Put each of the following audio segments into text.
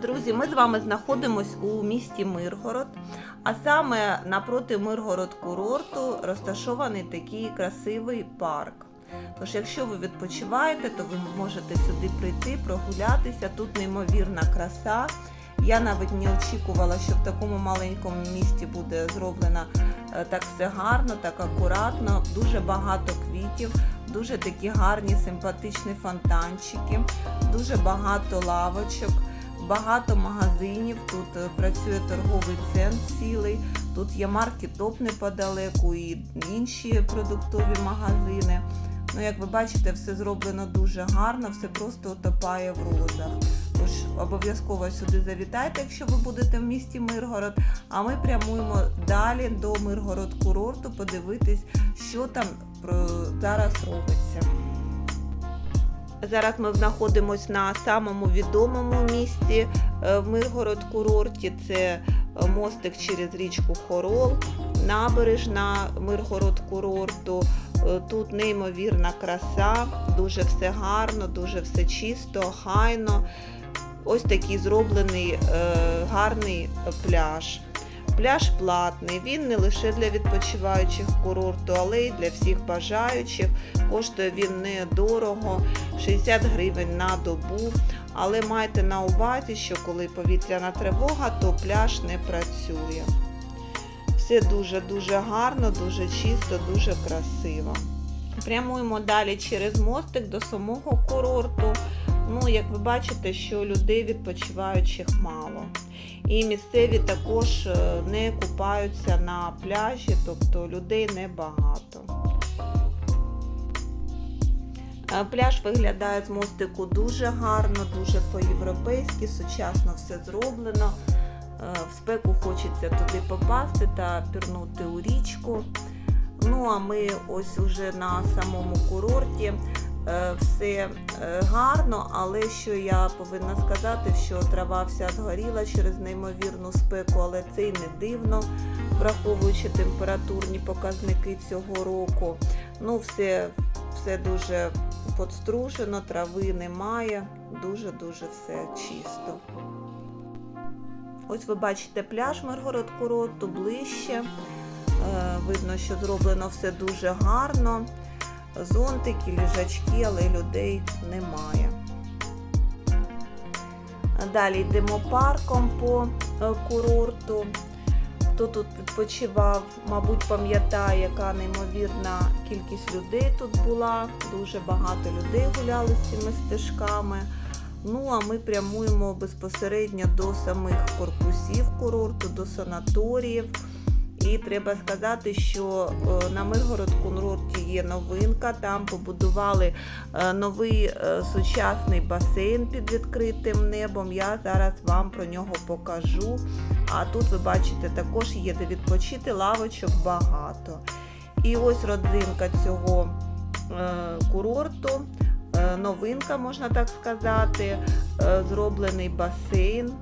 Друзі, ми з вами знаходимось у місті Миргород, а саме напроти Миргород курорту розташований такий красивий парк. Тож, якщо ви відпочиваєте, то ви можете сюди прийти, прогулятися. Тут неймовірна краса. Я навіть не очікувала, що в такому маленькому місті буде зроблено е, так все гарно, так акуратно, дуже багато квітів, дуже такі гарні, симпатичні фонтанчики, дуже багато лавочок, багато магазинів. Тут е, працює торговий центр цілий, тут є маркетоп неподалеку і інші продуктові магазини. Ну, як ви бачите, все зроблено дуже гарно, все просто утопає в розах. Тож обов'язково сюди завітайте, якщо ви будете в місті Миргород. А ми прямуємо далі до Миргород курорту, подивитись, що там зараз робиться. Зараз ми знаходимося на самому відомому місці е, в Миргород курорті. Це е, мостик через річку Хорол, набережна Миргород курорту. Е, Тут неймовірна краса, дуже все гарно, дуже все чисто, охайно. Ось такий зроблений гарний пляж. Пляж платний, він не лише для відпочиваючих курорту, але й для всіх бажаючих. Коштує він недорого, 60 гривень на добу. Але майте на увазі, що коли повітряна тривога, то пляж не працює. Все дуже-дуже гарно, дуже чисто, дуже красиво. Прямуємо далі через мостик до самого курорту. Ну, як ви бачите, що людей відпочиваючих мало. І місцеві також е, не купаються на пляжі, тобто людей небагато. Е, Пляж виглядає з мостику дуже гарно, дуже по-європейськи, сучасно все зроблено. Е, В спеку хочеться туди попасти та пірнути у річку. Ну а ми ось уже на самому курорті. Е, Все е, гарно, але що я повинна сказати, що трава вся згоріла через неймовірну спеку, але це й не дивно, враховуючи температурні показники цього року. Ну, все, все дуже подстружено, трави немає, дуже-дуже все чисто. Ось ви бачите пляж Миргород курорту ближче. Е, Видно, що зроблено все дуже гарно. Зонтики, ліжачки, але людей немає. Далі йдемо парком по е, курорту. Хто тут відпочивав, мабуть, пам'ятає, яка неймовірна кількість людей тут була. Дуже багато людей гуляли з цими стежками. Ну, а ми прямуємо безпосередньо до самих корпусів курорту, до санаторіїв. І треба сказати, що е, на Миргород курорті є новинка. Там побудували е, новий е, сучасний басейн під відкритим небом. Я зараз вам про нього покажу. А тут ви бачите, також є де відпочити, лавочок багато. І ось родзинка цього курорту. Новинка, можна так сказати, зроблений басейн.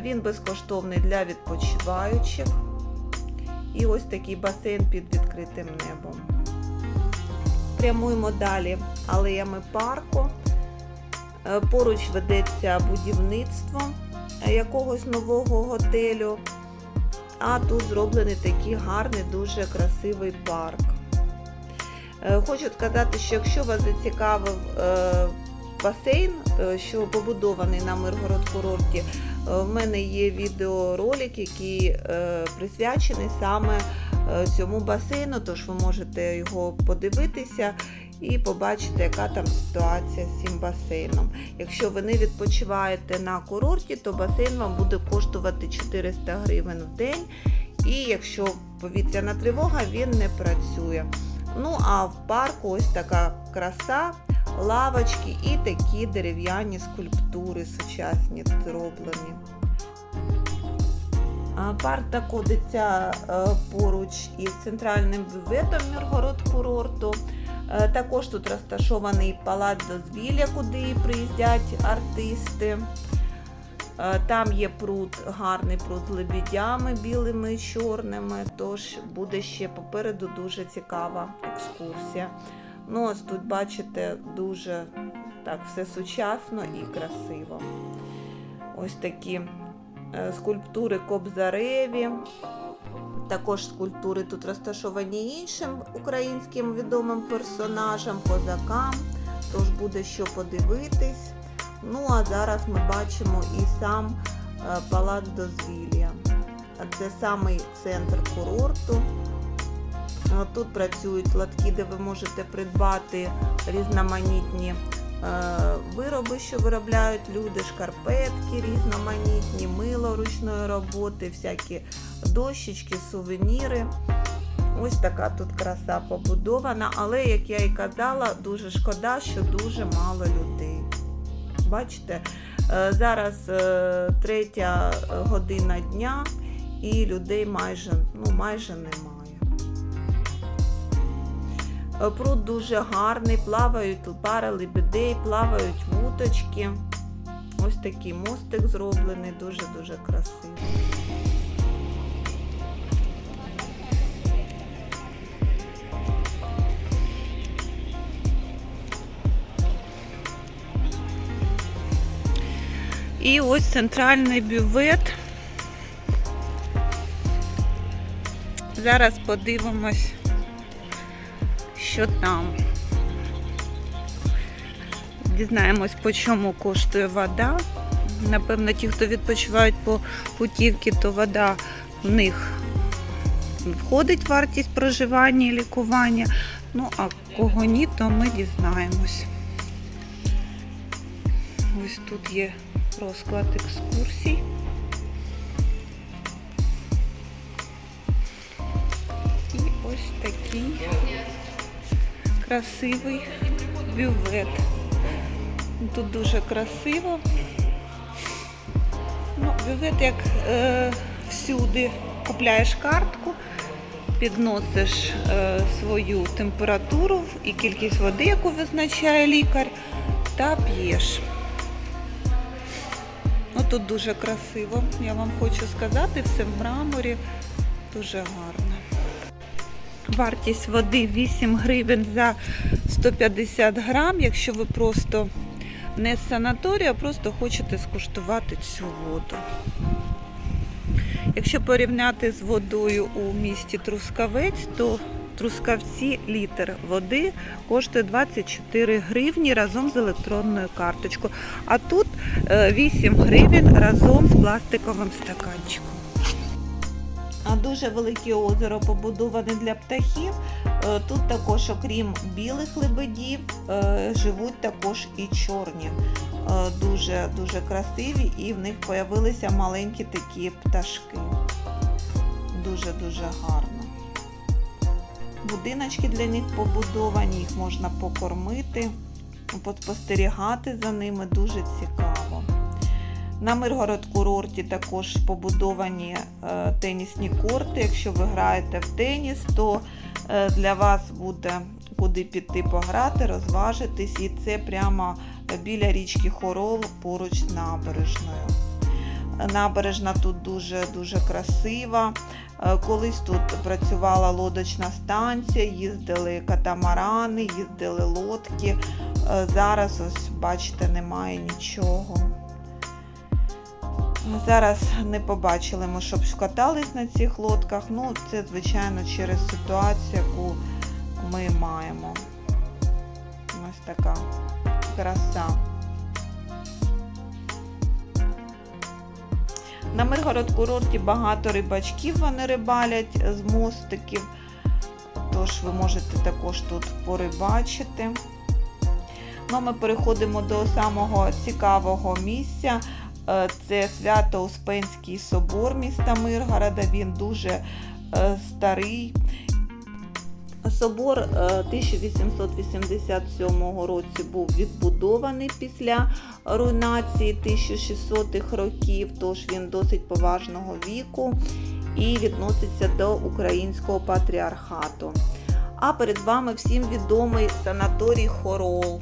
Він безкоштовний для відпочиваючих. І ось такий басейн під відкритим небом. Прямуємо далі алеями парку. Е, Поруч ведеться будівництво е, якогось нового готелю. А тут зроблений такий гарний, дуже красивий парк. Е, Хочу сказати, що якщо вас зацікавив басейн, що побудований на Миргород курорті, в мене є відеоролик, який е, присвячений саме е, цьому басейну, тож ви можете його подивитися і побачити, яка там ситуація з цим басейном. Якщо ви не відпочиваєте на курорті, то басейн вам буде коштувати 400 гривень в день. І якщо повітряна тривога, він не працює. Ну а в парку ось така краса, лавочки і такі дерев'яні скульптури сучасні зроблені. А, Парк знаходиться е, поруч із центральним бюветом Міргород курорту. Е, Також тут розташований палац дозвілля, куди приїздять артисти. Е, Там є пруд, гарний пруд з лебідями білими і чорними, тож буде ще попереду дуже цікава екскурсія. Ну, ось тут бачите дуже так все сучасно і красиво. ось такі е, скульптури Кобзареві. Також скульптури тут розташовані іншим українським відомим персонажам, козакам. Тож буде що подивитись. Ну а зараз ми бачимо і сам е, палац дозвілля. Це самий центр курорту. Тут працюють лотки, де ви можете придбати різноманітні е, вироби, що виробляють люди, шкарпетки різноманітні, мило ручної роботи, всякі дощечки, сувеніри. Ось така тут краса побудована, але, як я і казала, дуже шкода, що дуже мало людей. Бачите, е, зараз е, третя година дня і людей майже, ну, майже немає. Е, Пруд дуже гарний, плавають пари лебедей, плавають вуточки. Ось такий мостик зроблений, дуже-дуже красивий. І ось центральний бювет. Зараз подивимось, що там. Дізнаємось, по чому коштує вода. Напевно, ті, хто відпочивають по путівці, то вода в них входить вартість проживання і лікування. Ну, а кого ні, то ми дізнаємось. Ось тут є розклад екскурсій. І ось такий красивий бювет. Тут дуже красиво. Ну, бювет, як е, всюди, купляєш картку, підносиш е, свою температуру і кількість води, яку визначає лікар, та п'єш. Ну, тут дуже красиво, я вам хочу сказати, все в мраморі, дуже гарно. Вартість води 8 гривень за 150 грам, якщо ви просто не з санаторію, а просто хочете скуштувати цю воду. Якщо порівняти з водою у місті Трускавець, то Трускавці літр води коштує 24 гривні разом з електронною карточкою. А тут е, 8 гривень разом з пластиковим стаканчиком. Дуже велике озеро побудоване для птахів. Е, Тут також, окрім білих лебедів, е, живуть також і чорні. Е, Дуже дуже красиві, і в них появилися маленькі такі пташки. Дуже дуже гарно. Будиночки для них побудовані, їх можна покормити, поспостерігати за ними дуже цікаво. На Миргород курорті також побудовані е, тенісні корти. Якщо ви граєте в теніс, то е, для вас буде куди піти пограти, розважитись, і це прямо біля річки Хорол поруч з набережною. Набережна тут дуже дуже красива. Е, Колись тут працювала лодочна станція, їздили катамарани, їздили лодки. Зараз, ось бачите, немає нічого. Зараз не побачили ми, щоб катались на цих лодках. Ну, це, звичайно, через ситуацію, яку ми маємо. Ось така краса. На Миргород курорті багато рибачків вони рибалять з мостиків, тож ви можете також тут порибачити. Ну, ми переходимо до самого цікавого місця. Е, Це Свято-Успенський собор міста Миргорода. Він дуже е, старий. Собор е, 1887 році був відбудований після руйнації 1600-х років, тож він досить поважного віку і відноситься до українського патріархату. А перед вами всім відомий санаторій Хорол.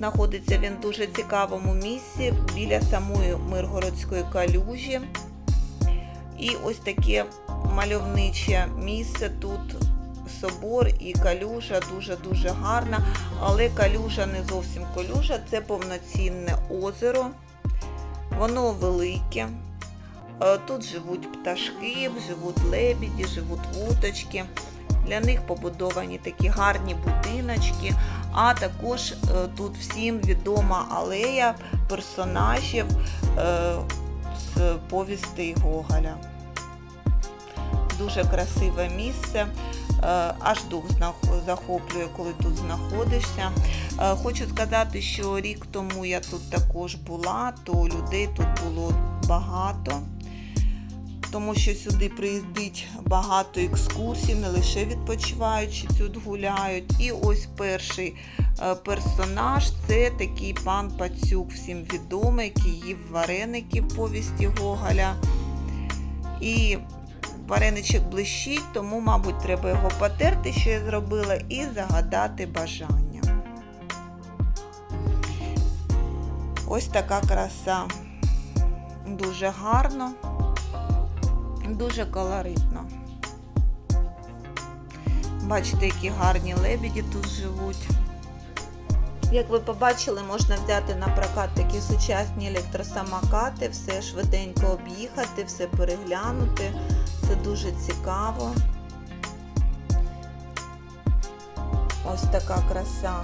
Знаходиться він в дуже цікавому місці біля самої Миргородської калюжі. І ось таке мальовниче місце тут собор і калюжа дуже-дуже гарна, але калюжа не зовсім калюжа, це повноцінне озеро. Воно велике. Е, Тут живуть пташки, живуть лебіді, живуть вуточки. Для них побудовані такі гарні будиночки, а також е, тут всім відома алея персонажів е, з повісти Гоголя. Дуже красиве місце, е, аж дух захоплює, коли тут знаходишся. Хочу сказати, що рік тому я тут також була, то людей тут було багато тому що сюди приїздить багато екскурсій, не лише відпочиваючи тут гуляють. І ось перший е, персонаж це такий пан Пацюк, всім відомий, який їв вареники в повісті Гоголя. І вареничок блищить, тому, мабуть, треба його потерти, що я зробила, і загадати бажання. Ось така краса. Дуже гарно дуже колоритно. Бачите, які гарні лебіді тут живуть. Як ви побачили, можна взяти на прокат такі сучасні електросамокати, все швиденько об'їхати, все переглянути. Це дуже цікаво. Ось така краса.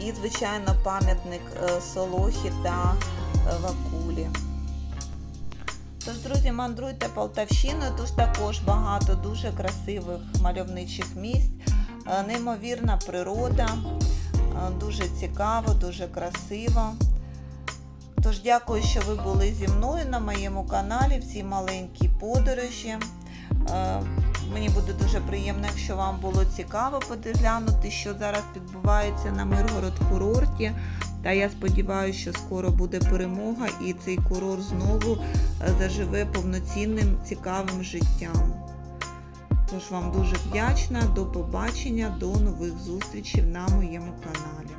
І, звичайно, пам'ятник е, Солохі та е, Вакулі. Тож, друзі, мандруйте Полтавщиною, тут також багато дуже красивих мальовничих місць, е, неймовірна природа, е, дуже цікаво, дуже красиво. Тож дякую, що ви були зі мною на моєму каналі в цій маленькій подорожі. Е, Мені буде дуже приємно, якщо вам було цікаво подглянути, що зараз відбувається на Миргород курорті. Та я сподіваюся, що скоро буде перемога і цей курорт знову е, заживе повноцінним цікавим життям. Тож вам дуже вдячна, до побачення, до нових зустрічей на моєму каналі.